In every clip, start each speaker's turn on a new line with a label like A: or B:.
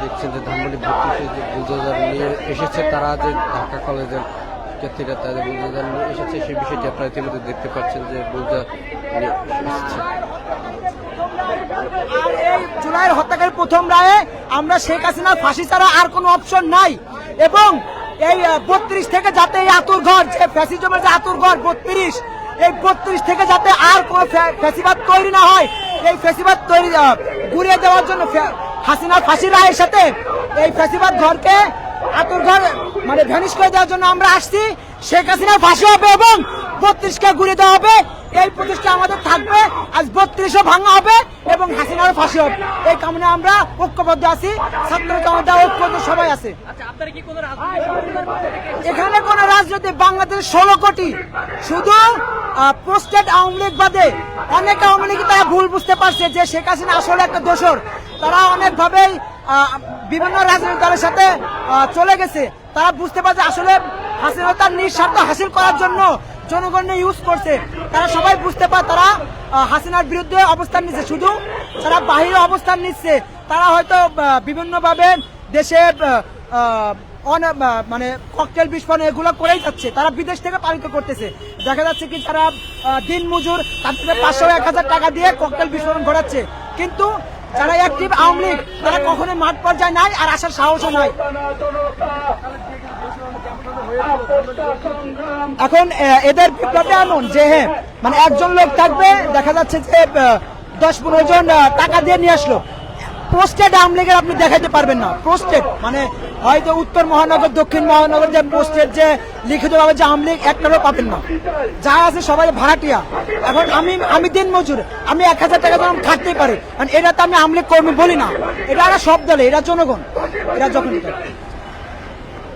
A: দেখছেন যে ধানমন্ডি যে বুলডোজার নিয়ে এসেছে, তারা যে ঢাকা কলেজের তাদের বুলডোজার নিয়ে এসেছে, সেই বিষয়টি আপনারা ইতিমধ্যে দেখতে পাচ্ছেন যে বুলডোজার নিয়ে
B: আর এই জুলাইয়ের প্রথম রায়ে আমরা শেখ হাসিনার ফাঁসি ছাড়া আর কোনো অপশন নাই। এবং এই বত্রিশ থেকে যাতে এই আতুর ঘর, যে ফ্যাসিজমের যে আতুর ঘর, বত্রিশ, এই বত্রিশ থেকে যাতে আর কোনো ফ্যাসিবাদ তৈরি না হয় এই ফেসিবাদ তৈরি ঘুরিয়ে দেওয়ার জন্য হাসিনা ফাঁসি রায়ের সাথে এই ফেসিবাদ ঘরকে আতুর ঘর মানে ভ্যানিশ করে দেওয়ার জন্য আমরা আসছি। শেখ হাসিনার ফাঁসি হবে এবং বত্রিশকে ঘুরে দেওয়া হবে। এই প্রতিষ্ঠা আমাদের থাকবে। আজ বত্রিশও ভাঙা হবে এবং হাসিনারও ফাঁসি হবে। এই কামনে আমরা ঐক্যবদ্ধ আছি। ছাত্র জনতা ঐক্যবদ্ধ সবাই আছে। এখানে কোন রাজনীতি বাংলাদেশ ষোলো কোটি। শুধু পোস্টেড আওয়ামী লীগ বাদে অনেক আওয়ামী লীগ তারা ভুল বুঝতে পারছে যে শেখ হাসিনা আসলে একটা দোষর। তারা অনেকভাবেই বিভিন্ন রাজনৈতিক দলের সাথে চলে গেছে। তারা বুঝতে পারছে আসলে হাসিনা তার নিঃস্বার্থ হাসিল করার জন্য জনগণকে ইউজ করছে। তারা সবাই বুঝতে পারে তারা হাসিনার বিরুদ্ধে অবস্থান নিচ্ছে। শুধু তারা বাহিরে অবস্থান নিচ্ছে। তারা হয়তো বিভিন্নভাবে দেশে মানে ককটেল বিস্ফোরণ এগুলো করেই যাচ্ছে। তারা বিদেশ থেকে পালিত করতেছে। দেখা যাচ্ছে কি আহ, দিন মজুর তাদের পাঁচশো এক হাজার টাকা দিয়ে ককটেল বিস্ফোরণ ঘটাচ্ছে। কিন্তু যারা অ্যাক্টিভ আওয়ামী লীগ তারা কখনোই মাঠ পর্যায়ে নাই আর আসার সাহসও নাই। এখন এদের বিপ্লবটা এমন যে হ্যাঁ মানে একজন লোক থাকবে, দেখা যাচ্ছে যে দশ পনেরো জন টাকা দিয়ে নিয়ে আসলো। পোস্টেড আওয়ামী আপনি দেখাইতে পারবেন না পোস্টেড মানে হয়তো উত্তর মহানগর, দক্ষিণ মহানগর যে পোস্টেড যে লিখিত ভাবে যে আওয়ামী লীগ একটারও পাবেন না। যা আছে সবাই ভাড়াটিয়া। এখন আমি আমি দিন মজুর, আমি এক হাজার টাকা যখন খাটতেই পারি। কারণ এটা তো আমি আওয়ামী লীগ কর্মী বলি না। এটা একটা সব দলে, এরা জনগণ। এরা যখন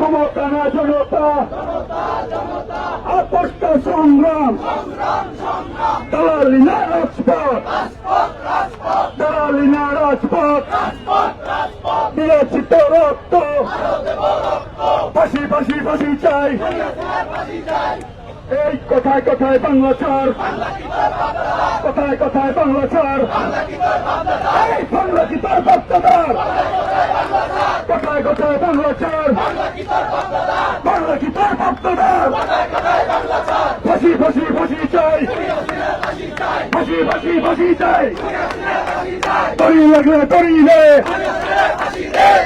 C: না জনতা আপস্ত সংগ্রাম, দালালি না রাজপথ, দালালি না রাজপথ, বিরোচিত রক্ত, ফাঁসি ফাঁসি ফাঁসি চাই। এই কথায় কথায় বাংলা ছাড় কথায় কথায় বাংলা ছাড় বাংলা কি তার বাপ্তাদার কথায় কথায় বাংলা ছাড় বাংলা কি তার বাপ্তাদার ফাঁসি ফাঁসি ফাঁসি চাই। ফাঁসি ফাঁসি ফাঁসি চাই। তরি লাগলে তরি রে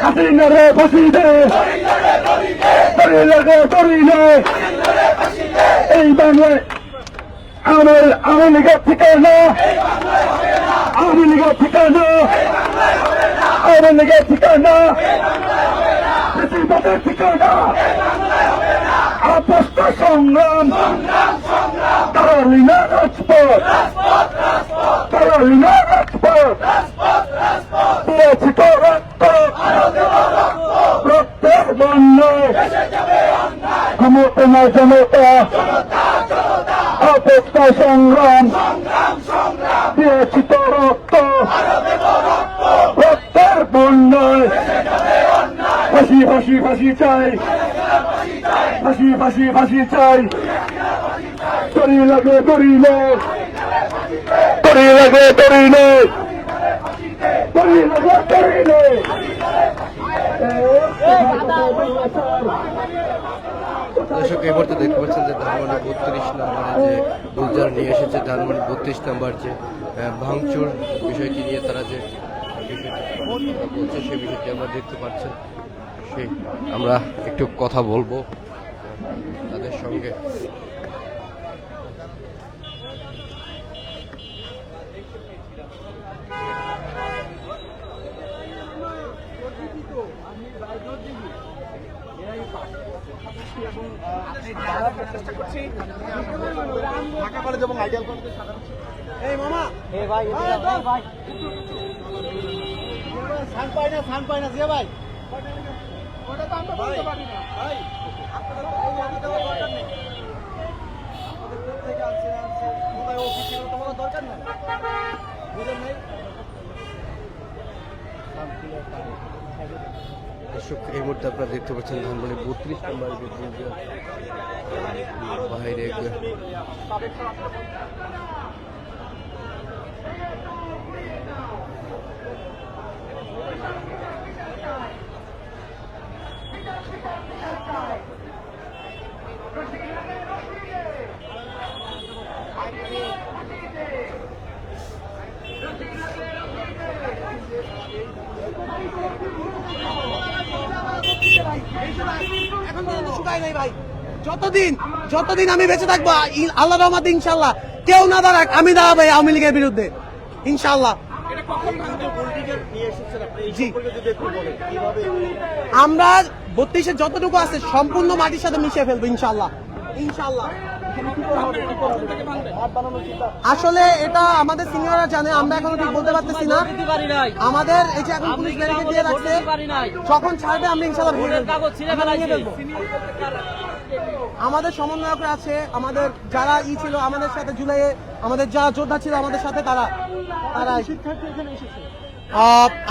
C: হাসিনা রে ফাঁসি দে। তরি লাগে তরি রে এই বাংলায় আমার আওয়ামী লীগের ঠিকানা। আওয়ামী লীগের ঠিকানা। আওয়ামী লীগের ঠিকানা। বেশিরভাগের ঠিকানা। আপস্ত সংগ্রাম। কারলিনা রাজপথ। কারলিনা রাজপথ। বিরচিত রক্ত। রক্তের বন্য ক্ষমতা না জনতা অপেক্ষ সংগ্রাম বিরচিত রক্ত রক্তের বন্যায় ফাঁসি ফাঁসি ফাঁসি চাই ফাঁসি ফাঁসি ফাঁসি চাই তরি লাগে তরিলে তরি লাগে তরিলে তরি লাগে তরিলে
A: দর্শক, এই মুহূর্তে দেখতে পাচ্ছেন যে ধানমন্ডি বত্রিশ নম্বরে যে গুলজার নিয়ে এসেছে, ধানমন্ডি বত্রিশ নম্বর যে ভাঙচুর বিষয়টি নিয়ে তারা যে বলছে সে বিষয়টি আমরা দেখতে পাচ্ছেন সে আমরা একটু কথা বলব তাদের সঙ্গে।
B: এবং এই মামা এ ভাই ভাই সান পাই না সান পাই না জিয়া ভাই তো দরকার নেই নেই বুঝলেন
A: দর্শক এই মুহূর্তে আপনারা দেখতে পাচ্ছেন ধানমন্ডি বত্রিশ নম্বর বাইরে
D: এখন পর্যন্ত শুকায় নাই ভাই যতদিন যতদিন আমি বেঁচে থাকব আল্লাহ রহমাতে ইনশাল্লাহ কেউ না দাঁড়াক আমি দাঁড়াবো এই আওয়ামী লীগের বিরুদ্ধে। ইনশাল্লাহ জি। আমরা বত্রিশে যতটুকু আছে সম্পূর্ণ মাটির সাথে মিশিয়ে ফেলব ইনশাল্লাহ ইনশাল্লাহ আসলে এটা আমাদের সিনিয়ররা জানে আমরা এখনও ঠিক বলতে পারতেছি না। আমাদের এই যে এখন পুলিশ ব্যারিকেড দিয়ে রাখছে যখন ছাড়বে আমরা ইনশাল্লাহ আমাদের সমন্বয়করা আছে আমাদের যারা ই ছিল আমাদের সাথে জুলাইয়ে আমাদের যারা যোদ্ধা ছিল আমাদের সাথে তারা তারা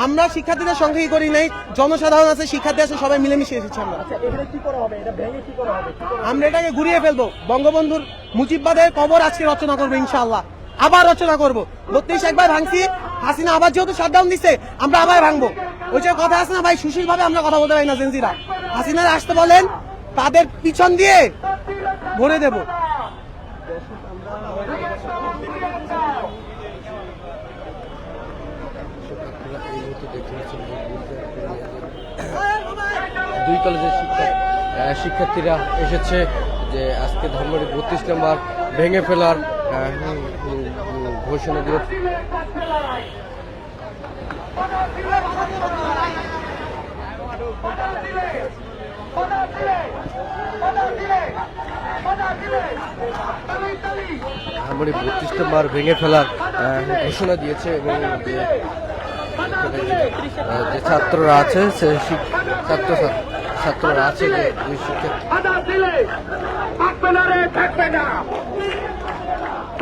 D: আমরা শিক্ষার্থীদের সঙ্গে ই করি নাই জনসাধারণ আছে শিক্ষার্থী আছে সবাই মিলেমিশে এসেছি আমরা। আমরা এটাকে ঘুরিয়ে ফেলব। বঙ্গবন্ধুর মুজিববাদের কবর আজকে রচনা করব ইনশাআল্লাহ। আবার রচনা করব। বত্রিশ একবার ভাঙছি হাসিনা আবার যেহেতু শাটডাউন দিচ্ছে আমরা আবার ভাঙবো। ওই যে কথা আছে না ভাই সুশীল ভাবে আমরা কথা বলতে পারি না জেনজিরা। হাসিনার আসতে বলেন তাদের পিছন দিয়ে ভরে দেব
A: দুই কলেজের শিক্ষক শিক্ষার্থীরা এসেছে যে আজকে ধর্মের বত্রিশ নম্বর ভেঙে ফেলার ঘোষণা দিয়ে Hold on! Hold on! Dhanmondi বত্রিশ মার ভেঙে ফেলার ঘোষণা দিয়েছে এবং যে ছাত্ররা আছে, সে ছাত্র ছাত্র- ছাত্ররা আছে, যে দুই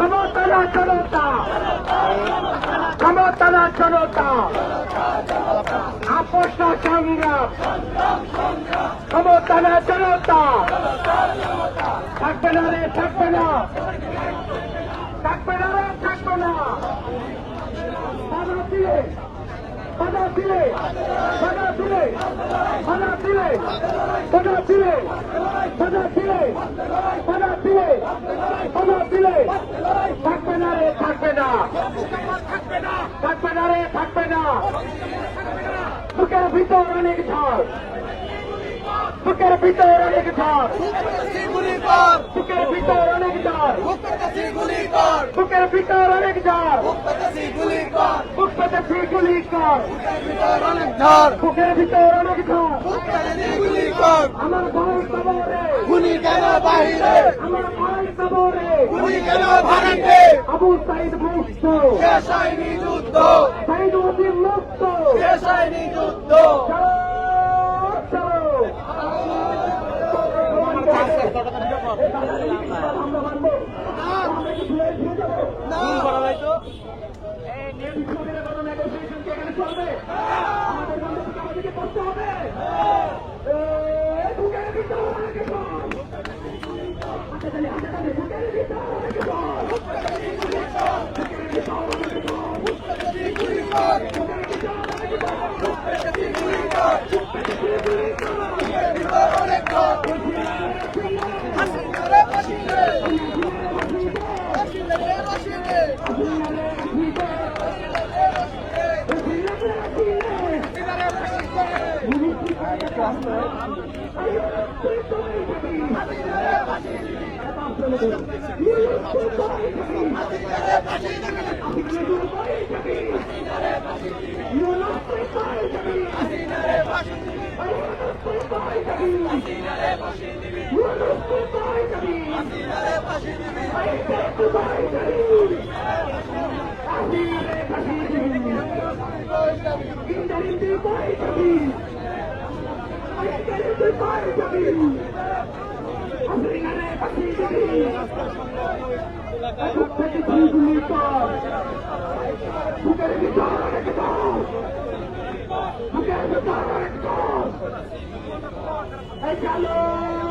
E: আদা দিলে থাকবে না রে থাকবে না ক্ষমতা না জনতা ক্ষমতা না জনতা আপোষ সংগ্রাম ক্ষমতা না জনতা থাকবে না রে থাকবে না থাকবে না রে থাকবে না বাধা দিলে রে থাকবে না। থাকবে না। থাকবে না। বুকের ভিতর অনেক ঝড়। বুকের ভিতর অনেক ঝড়। বুকের ভিতর অনেক ঝড়। বুকের ভিতর অনেক ঝড় বুক পেতেছি গুলি কর। বুকের ভিতর অনেক ঝড়। আমার ভাই
D: গুলি কেন বাহিরে
E: আমার ভাই কবরে।
D: গুলি কেন ভারতে
E: আবু সাইদ মুক্ত।
D: শেষ হয়নি যুদ্ধ?
E: সাইদ মুক্ত।
D: শেষ হয়নি যুদ্ধ?
F: Good Hazinelere başı dibi!
E: Hazinelere başı dibi! Hey, Carlos!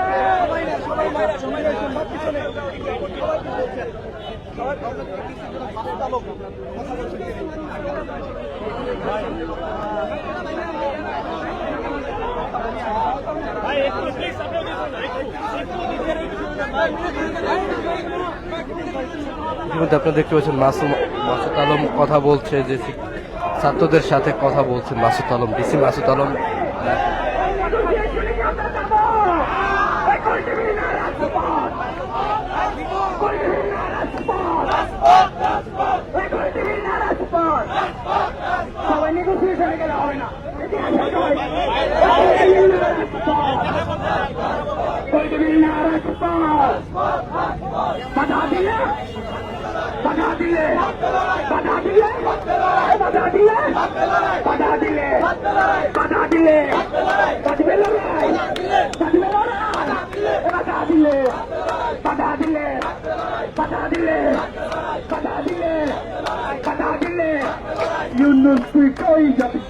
A: ইতিমধ্যে আপনারা দেখতে পাচ্ছেন মাসুম মাসুদ আলম কথা বলছে যে ছাত্রদের সাথে কথা বলছেন মাসুদ আলম ডিসি মাসুদ আলম।
E: সবাই নেগোসিয়েশনে গেলে হবে না বাধা দিলে বাধা দিলে বাধা দিলে বাধা দিলে বাধা দিলে বাধা দিলে বাঁচবে লড়াই বাঁচবে লড়াই বাধা দিলে বাধা দিলে বাধা দিলে বাধা ইউনুস তুই কই যাবি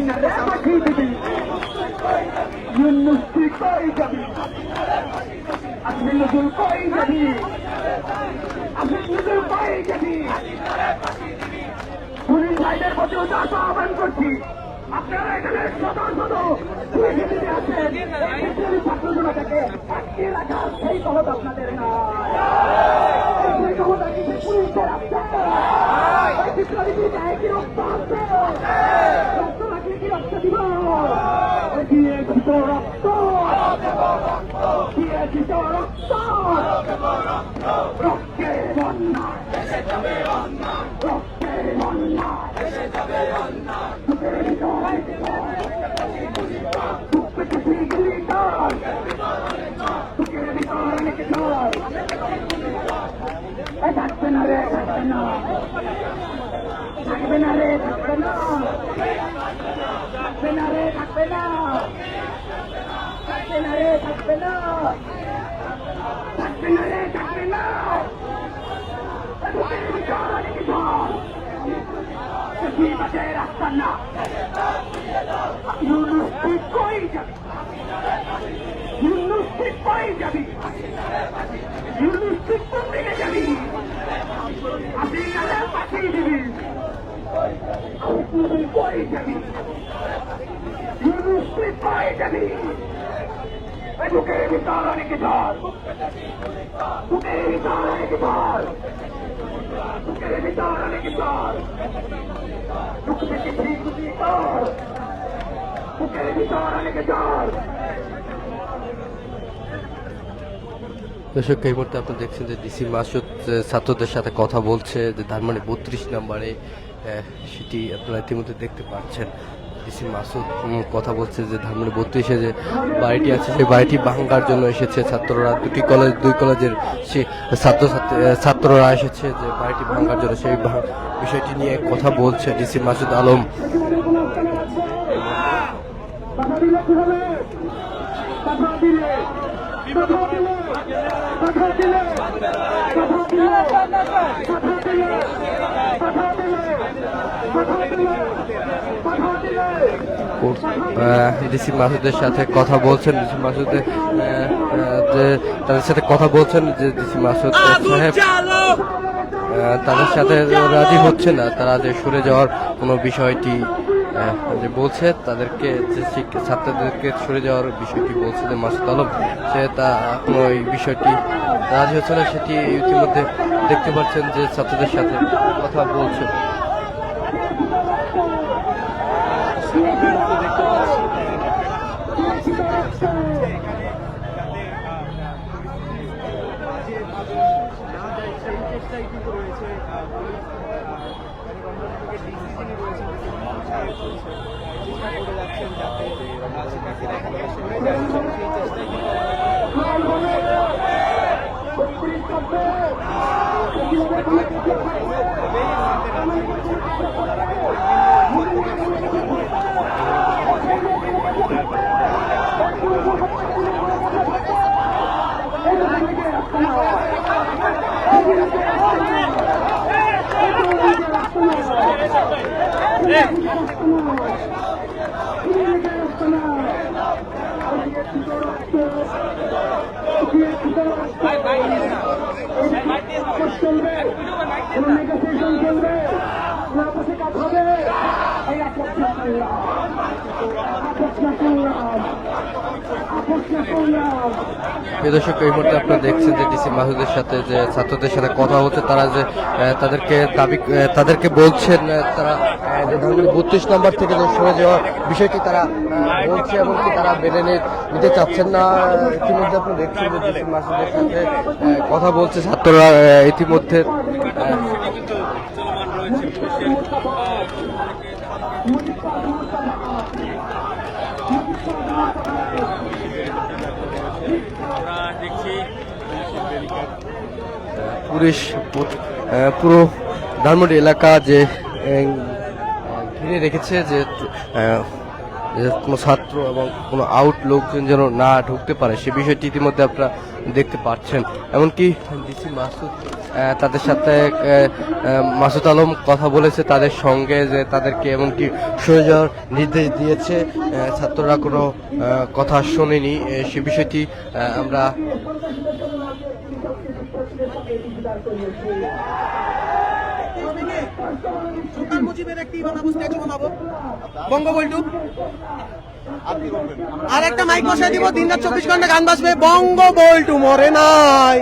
E: না বাকি দিবি ইউনুস তুই কই যাবি আপনি নজর কই যাবি আপনি নজর কই যাবি পুলিশ ভাইদের প্রতি উদাস আহ্বান করছি আপনারা এখানে শত শত পুলিশ আছেন এই আটকে রাখার সেই ক্ষমতা আপনাদের নয় সেই ক্ষমতা কি বিপ্লবী গায়ে কি রক্ত আছে রক্ত রাখলে কি রক্ত দিব? দিয়ে দিত রক্ত? দিয়ে দিত রক্ত? রক্তে বন্যা। রক্তে বন্যা। থাকবে না রে, থাকবে না। থাকবে না রে, থাকবে না। থাকবে না রে, থাকবে না। থাকবে না রে, থাকবে না। থাকবে না রে, থাকবে না। রাস্তা না
A: দর্শক, এই বলতে আপনি দেখছেন যে ডিসি মাসুদ ছাত্রদের সাথে কথা বলছে, যে তার মানে বত্রিশ নাম্বারে সেটি আপনারা ইতিমধ্যে দেখতে পাচ্ছেন। ডিসি মাসুদ কথা বলছে যে ধানমন্ডি বত্রিশে যে বাড়িটি আছে, সেই বাড়িটি ভাঙ্গার জন্য এসেছে ছাত্ররা। দুটি কলেজ দুই কলেজের সে ছাত্র ছাত্ররা এসেছে যে বাড়িটি ভাঙ্গার জন্য। সেই বিষয়টি নিয়ে কথা বলছে ডিসি মাসুদ আলম।
E: বাধা দিলে কি হবে বাধা দিলে বাধা দিলে বাধা দিলে
A: ডিসি মাসুদের সাথে কথা বলছেন ডিসি মাসুদের যে তাদের সাথে কথা বলছেন যে ডিসি মাসুদ সাহেব তাদের সাথে রাজি হচ্ছে না তারা যে সরে যাওয়ার কোনো বিষয়টি যে বলছে তাদেরকে যে ছাত্রদেরকে সরে যাওয়ার বিষয়টি বলছে যে মাসুদ আলম সে তা এখনও এই বিষয়টি রাজি হচ্ছে না সেটি ইতিমধ্যে দেখতে পাচ্ছেন যে ছাত্রদের সাথে কথা বলছে।
E: যায় সেই চেষ্টাই কিন্তু রয়েছে আহ, পুলিশ আহ, মানে রমজানকে ডিসি যিনি রয়েছেন সাহেব চলছে চেষ্টা করে যাচ্ছেন যাতে আহ, শিক্ষার্থীরা এখান থেকে সরে যায় সেই চেষ্টাই কিন্তু
G: চলবে নেগোসিয়েশন চলবে কোনো আপসে কাজ হবে এই আপসে
A: দর্শক এই মুহূর্তে আপনারা দেখছেন যে ডিসি মাহুদের সাথে যে ছাত্রদের সাথে কথা হচ্ছে তারা যে তাদেরকে দাবি তাদেরকে বলছেন তারা যে ধানমন্ডি বত্রিশ নম্বর থেকে সরে যাওয়ার বিষয়টি তারা বলছে এবং তারা মেনে নিতে চাচ্ছেন না। ইতিমধ্যে আপনি দেখছেন যে ডিসি মাসুদের সাথে কথা বলছে ছাত্ররা ইতিমধ্যে। আহ, পুলিশ পুরো ধানমন্ডি এলাকা যে ঘিরে রেখেছে যে কোনো ছাত্র এবং কোনো আউট লোকজন যেন না ঢুকতে পারে, সে বিষয়টি ইতিমধ্যে আপনারা দেখতে পাচ্ছেন। এমনকি ডিসি মাসুদ তাদের সাথে মাসুদ আলম কথা বলেছে তাদের সঙ্গে যে তাদেরকে এমনকি সরে যাওয়ার নির্দেশ দিয়েছে। ছাত্ররা কোনো কথা শোনেনি। সে বিষয়টি আহ, আমরা
D: সুলতান মুজিবের একটি বানাবো স্ট্যাচু বানাবো। বঙ্গবন্ধু আর একটা মাইক বসাই দিব দিন রাত চব্বিশ ঘণ্টা গান বাজবে। বঙ্গ বল্টু মরে নাই।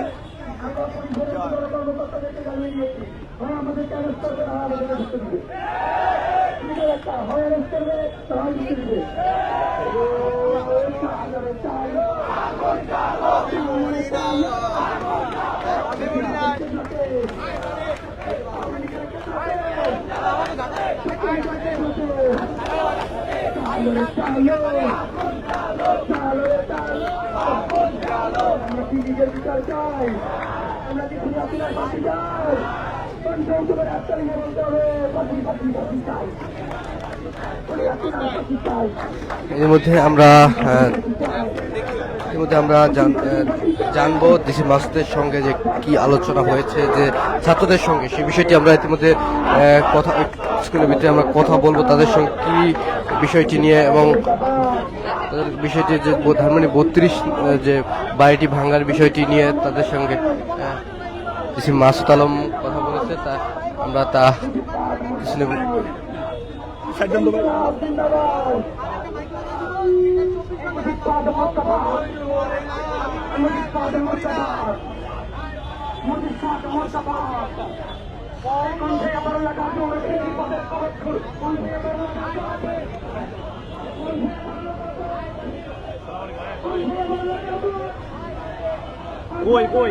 A: এর মধ্যে আমরা এর মধ্যে আমরা জানব দেশের মাসুদের সঙ্গে যে কি আলোচনা হয়েছে, যে ছাত্রদের সঙ্গে, সে বিষয়টি আমরা ইতিমধ্যে কথা স্কুলের ভিতরে আমরা কথা বলব তাদের সঙ্গে কি বিষয়টি নিয়ে এবং তাদের বিষয়টি যে ধানমন্ডি বত্রিশ যে বাড়িটি ভাঙার বিষয়টি নিয়ে তাদের সঙ্গে ডিসি মাসুদ আলম কথা বলেছে, তা আমরা তা
E: কই কই?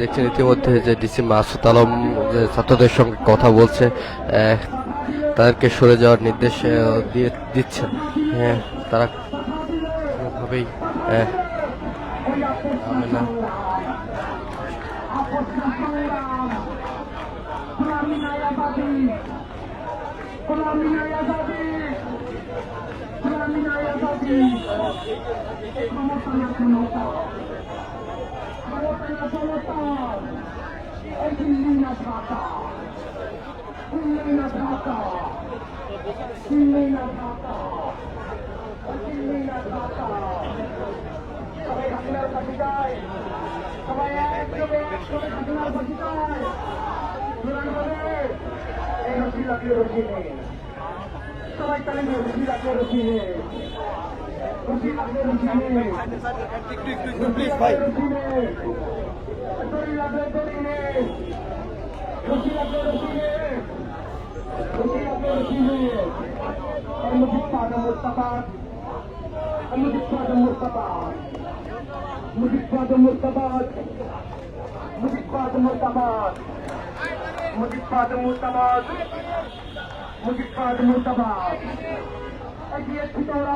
A: দেখছেন ইতিমধ্যে যে ডিসি মাসুদ আলম যে ছাত্রদের সঙ্গে কথা বলছে তাদেরকে সরে যাওয়ার নির্দেশ দিয়ে দিচ্ছেন। হ্যাঁ তারা কোনোভাবেই নামে না
E: সবাই তাহলে রশি রাখে রশি নেই রশি রাখে রশি নেই المجيب بعد مصطفى المجيب بعد مصطفى المجيب بعد مصطفى المجيب بعد مصطفى المجيب بعد مصطفى المجيب بعد مصطفى أجيال كتورة